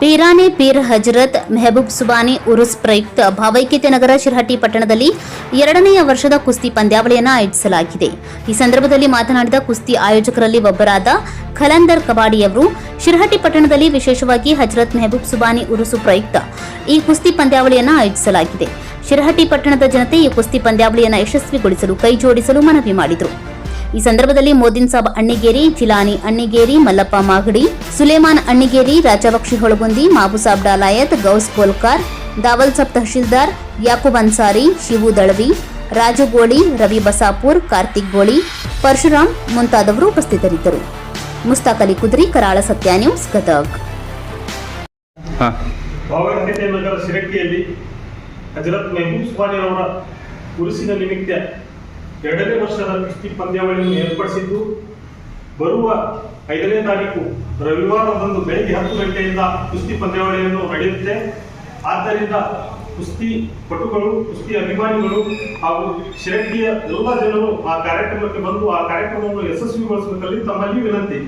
ಪೀರಾನೆ ಪೀರ್ ಹಜರತ್ ಮೆಹಬೂಬ್ ಸುಬಾನಿ ಉರುಸ್ ಪ್ರಯುಕ್ತ ಭಾವೈಕ್ಯತೆ ನಗರ ಶಿರಹಟ್ಟಿ ಪಟ್ಟಣದಲ್ಲಿ ಎರಡನೆಯ ವರ್ಷದ ಕುಸ್ತಿ ಪಂದ್ಯಾವಳಿಯನ್ನು ಆಯೋಜಿಸಲಾಗಿದೆ. ಈ ಸಂದರ್ಭದಲ್ಲಿ ಮಾತನಾಡಿದ ಕುಸ್ತಿ ಆಯೋಜಕರಲ್ಲಿ ಒಬ್ಬರಾದ ಖಲಂದರ್ ಕಬಾಡಿಯವರು, ಶಿರಹಟ್ಟಿ ಪಟ್ಟಣದಲ್ಲಿ ವಿಶೇಷವಾಗಿ ಹಜರತ್ ಮೆಹಬೂಬ್ ಸುಬಾನಿ ಉರುಸು ಪ್ರಯುಕ್ತ ಈ ಕುಸ್ತಿ ಪಂದ್ಯಾವಳಿಯನ್ನು ಆಯೋಜಿಸಲಾಗಿದೆ. ಶಿರಹಟ್ಟಿ ಪಟ್ಟಣದ ಜನತೆ ಈ ಕುಸ್ತಿ ಪಂದ್ಯಾವಳಿಯನ್ನು ಯಶಸ್ವಿಗೊಳಿಸಲು ಕೈಜೋಡಿಸಲು ಮನವಿ ಮಾಡಿದರು. ಈ ಸಂದರ್ಭದಲ್ಲಿ ಮೋದಿನ್ ಸಾಬ್ ಅಣ್ಣಿಗೇರಿ ಚಿಲಾನಿ ಅಣ್ಣಿಗೇರಿ ಮಲ್ಲಪ್ಪ ಮಾಗಡಿ ಸುಲೇಮಾನ್ ಅಣ್ಣಿಗೇರಿ ರಾಜಬಕ್ಷಿ ಹೊಳಗುಂದಿ ಮಾಬುಸಾಬ್ ಡಾಲಾಯತ್ ಗೌಸ್ ಕೋಲ್ಕಾರ್ ದಾವಲ್ ಸಾಬ್ ತಹಶೀಲ್ದಾರ್ ಯಾಕೂಬ್ ಅನ್ಸಾರಿ ಶಿವು ದಳವಿ ರಾಜು ಗೋಳಿ ರವಿ ಬಸಾಪುರ್ ಕಾರ್ತಿಕ್ ಗೋಳಿ ಪರಶುರಾಮ್ ಮುಂತಾದವರು ಉಪಸ್ಥಿತರಿದ್ದರು. ಮುಸ್ತಾಕ್ ಅಲಿ ಕುದ್ರಿ ಕರಾಳ ಸತ್ಯ ನ್ಯೂಸ್ ಗದಗ್. ನಗರ ಹಜರತ್ ಮೆಹಬೂಬ್ ಸುಬಾನಿ ಅವರ ಉರುಸಿನ ನಿಮಿತ್ತ ಎರಡನೇ ವರ್ಷದ ಕುಸ್ತಿ ಪಂದ್ಯಾವಳಿಯನ್ನು ಏರ್ಪಡಿಸಿದ್ದು ಬರುವ ಐದನೇ ತಾರೀಕು ರವಿವಾರದಂದು ಬೆಳಗ್ಗೆ ಹತ್ತು ಗಂಟೆಯಿಂದ ಕುಸ್ತಿ ಪಂದ್ಯಾವಳಿಯನ್ನು ನಡೆಯುತ್ತೆ. ಆದ್ದರಿಂದ ಕುಸ್ತಿ ಪಟುಗಳು ಕುಸ್ತಿ ಅಭಿಮಾನಿಗಳು ಹಾಗೂ ಶಿರಡ್ಡಿಯ ಎಲ್ಲ ಜನರು ಆ ಕಾರ್ಯಕ್ರಮಕ್ಕೆ ಬಂದು ಆ ಕಾರ್ಯಕ್ರಮವನ್ನು ಯಶಸ್ವಿಗೊಳಿಸಬೇಕಲ್ಲಿ ತಮ್ಮಲ್ಲಿ ವಿನಂತಿ.